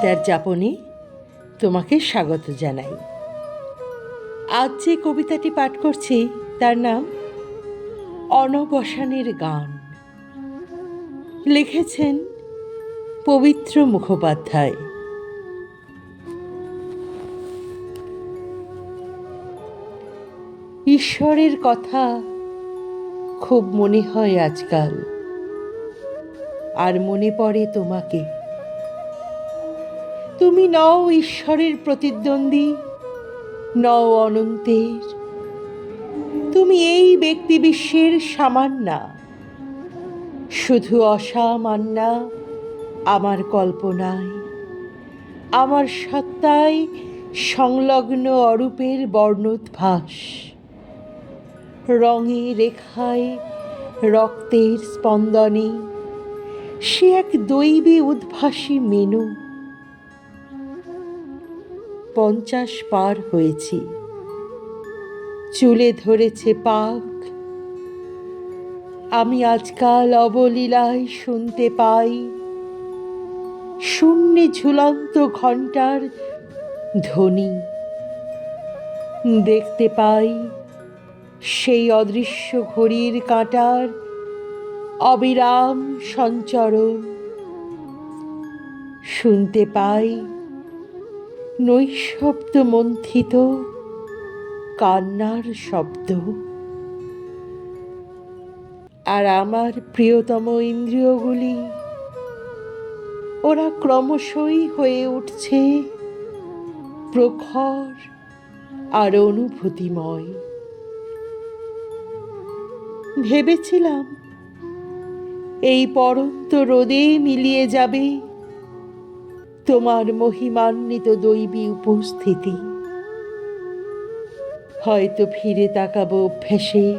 কবিতার যাপনে তোমাকে স্বাগত জানাই। আজ যে কবিতাটি পাঠ করছি, তার নাম অনবসানের গান। লিখেছেন পবিত্র মুখোপাধ্যায়। ঈশ্বরের কথা খুব মনে হয় আজকাল, আর মনে পড়ে তোমাকে। তুমি নও ঈশ্বরের প্রতিদ্বন্দ্বী, নও অনন্তের। তুমি এই ব্যক্তি বিশ্বের সামান্যা শুধু অসামান্যা আমার কল্পনায়। আমার সত্তায় সংলগ্ন অরূপের বর্ণোদ্ভাস, রঙে, রেখায়, রক্তের স্পন্দনে। সে এক দৈবী উদ্ভাসী মেনু। পঞ্চাশ পার হয়েছি। চুলে ধরেছে পাক। আমি আজকাল অবলীলায় শুনতে পাই। শূন্যে ঝুলন্ত ঘণ্টার ধ্বনি। দেখতে পাই সেই অদৃশ্য ঘড়ির কাঁটার অবিরাম সঞ্চরণ। শুনতে পাই নৈশব্দ মন্থিত কান্নার শব্দ। আর আমার প্রিয়তম ইন্দ্রিয়গুলি, ওরা ক্রমশই হয়ে উঠছে প্রখর আর অনুভূতিময়। ভেবেছিলাম এই পরন্ত রোদে মিলিয়ে যাবে তোমার মহিমান্বিত দৈবী উপস্থিতি। হয়তো ফিরে তাকাবো অভ্যেসে,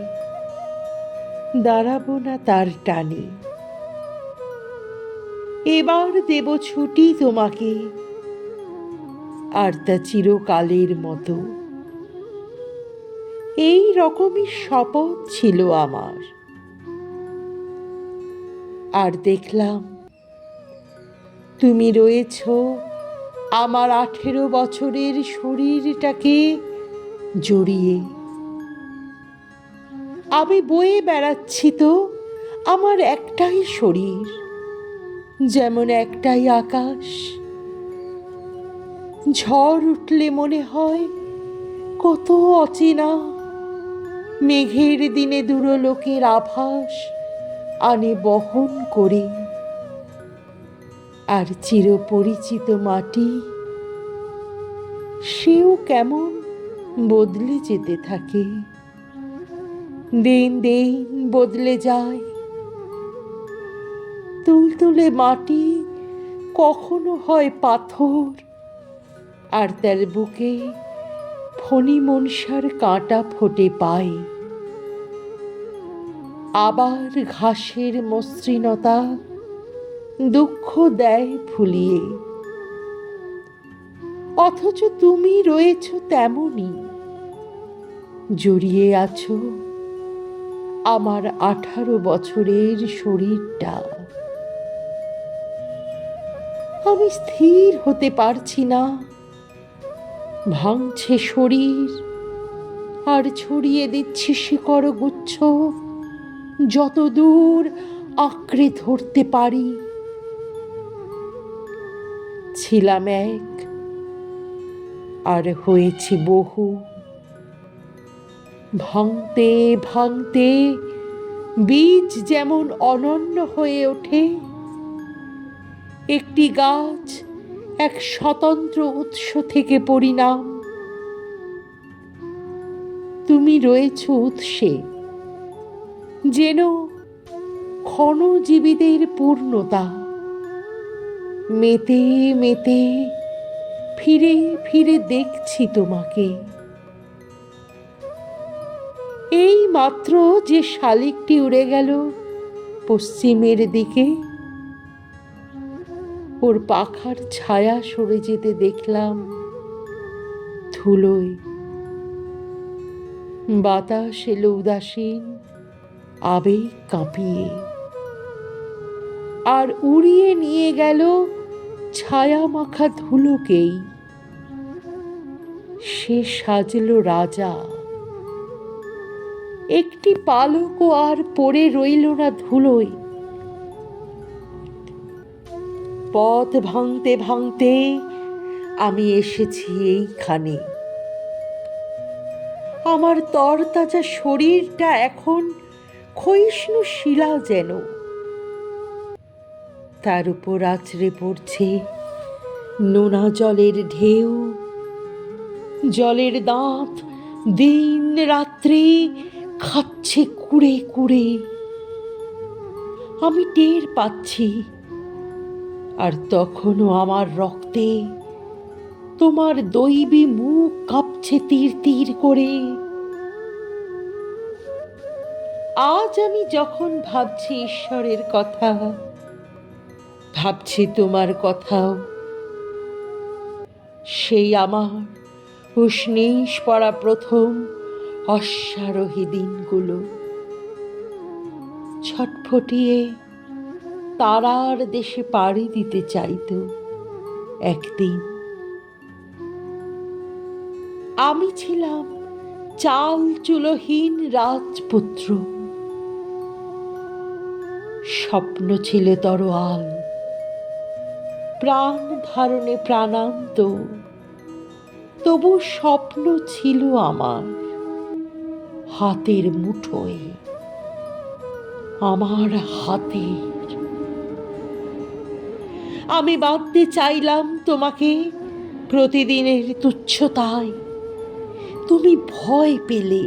দাঁড়াবো না তার টানে। এবার দেব ছুটি তোমাকে, আর তা চিরকালের মতো। এই রকমই শপথ ছিল আমার। আর দেখলাম তুমি রয়েছ আমার আঠেরো বছরের শরীরটাকে জড়িয়ে। আমি বয়ে বেড়াচ্ছি তো আমার একটাই শরীর, যেমন একটাই আকাশ। ঝড় উঠলে মনে হয় কত অচেনা, মেঘের দিনে দূরলোকের আভাস আনে বহন করে। আর চিরপরিচিত মাটি, সেও কেমন বদলে যেতে থাকে। দিন দিন বদলে যায়। তুলতুলে মাটি কখনো হয় পাথর, আর তার বুকে ফণি মনসার কাঁটা ফোটে পায় আবার ঘাসের মসৃণতা দুঃখ দেয় ফুলিয়ে। অথচ তুমি রয়েছ তেমনই। জড়িয়ে আছো আমার আঠারো বছরের শরীরটা। আমি স্থির হতে পারছি না। ভাঙছে শরীর আর ছড়িয়ে দিচ্ছি শিকড় গুচ্ছ যত দূর আঁকড়ে ধরতে পারি ছিলাম এক, আর হয়েছি বহু। ভাঙতে ভাঙতে বীজ যেমন অনন্য হয়ে ওঠে, একটি গাছ এক স্বতন্ত্র উৎস থেকে পরিণাম। তুমি রয়েছ উৎসে, যেন ক্ষণজীবীদের পূর্ণতা। মেতে মেতে ফিরে ফিরে দেখছি তোমাকে। এই মাত্র যে শালিকটি উড়ে গেল পশ্চিমের দিকে, ওর পাখার ছায়া সরে যেতে দেখলাম ধুলোয়। বাতাস এলো উদাসীন, আবেগ কাঁপিয়ে। আর উড়িয়ে নিয়ে গেল ছায়া মাখা ধুলোকেই সে সাজলো রাজা। একটি পালকও আর পড়ে রইল না ধুলোয়। পথ ভাঙতে ভাঙতে আমি এসেছি এইখানে। আমার তরতাজা শরীরটা এখন ক্ষয়িষ্ণু শিলা যেন। তার উপর আছড়ে পড়ছে নোনা জলের ঢেউ। জলের দাঁত দিন রাত্রি খাচ্ছে কুড়ে কুড়ে। আমি টের পাচ্ছি, আর তখনও আমার রক্তে তোমার দৈবী মুখ কাঁপছে তীর তীর করে। আজ আমি যখন ভাবছি ঈশ্বরের কথা ভাবছি তোমার কথাও। সেই আমার উষ্ণীষ পড়া প্রথম অশ্বারোহী দিনগুলো। ছটফটিয়ে তারার দেশে পাড়ি দিতে চাইতো একদিন। আমি ছিলাম চাল চুলহীন রাজপুত্র। স্বপ্ন ছিল তরোয়াল। প্রাণ ধারণে প্রাণান্ত। তবু স্বপ্ন ছিল আমার হাতের মুঠোয়, আমার হাতে আমি বাঁধতে চাইলাম তোমাকে প্রতিদিনের তুচ্ছতায়। তুমি ভয় পেলে।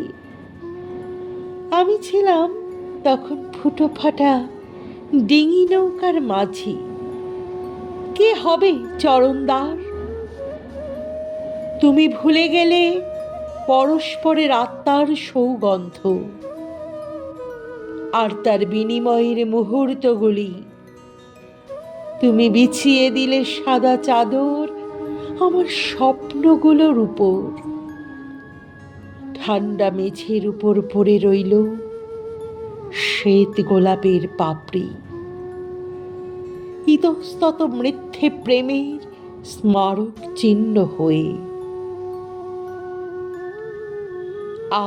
আমি ছিলাম তখন ফুটো ফাটা ডিঙি নৌকার মাঝি। কে হবে চরণদার? তুমি ভুলে গেলে পরস্পরের আত্মার সৌগন্ধ। আর তার বিনিময়ের মুহূর্তগুলি তুমি বিছিয়ে দিলে সাদা চাদর আমার স্বপ্নগুলোর উপর। ঠান্ডা মেঝের উপর পড়ে রইল শ্বেত গোলাপের পাপড়ি। ইতস্তত মৃত্যে প্রেমের স্মারক চিহ্ন হয়ে।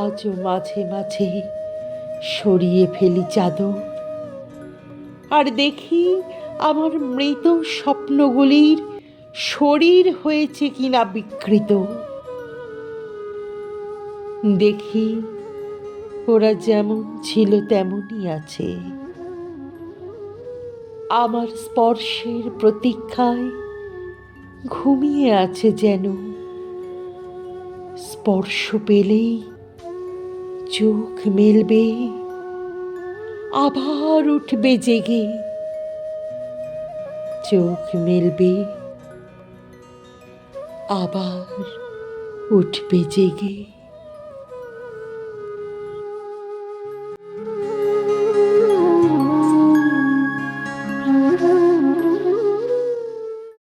আজও মাঝে মাঝে সরিয়ে ফেলি চাদর, আর দেখি আমার মৃত স্বপ্নগুলির শরীর হয়েছে কিনা বিকৃত। দেখি ওরা যেমন ছিল তেমনই আছে। আমার স্পর্শের প্রতীক্ষায় ঘুমিয়ে আছে যেন। স্পর্শ পেলেই চোখ মেলবে, আবার উঠবে জেগে। চোখ মেলবে, আবার উঠবে জেগে।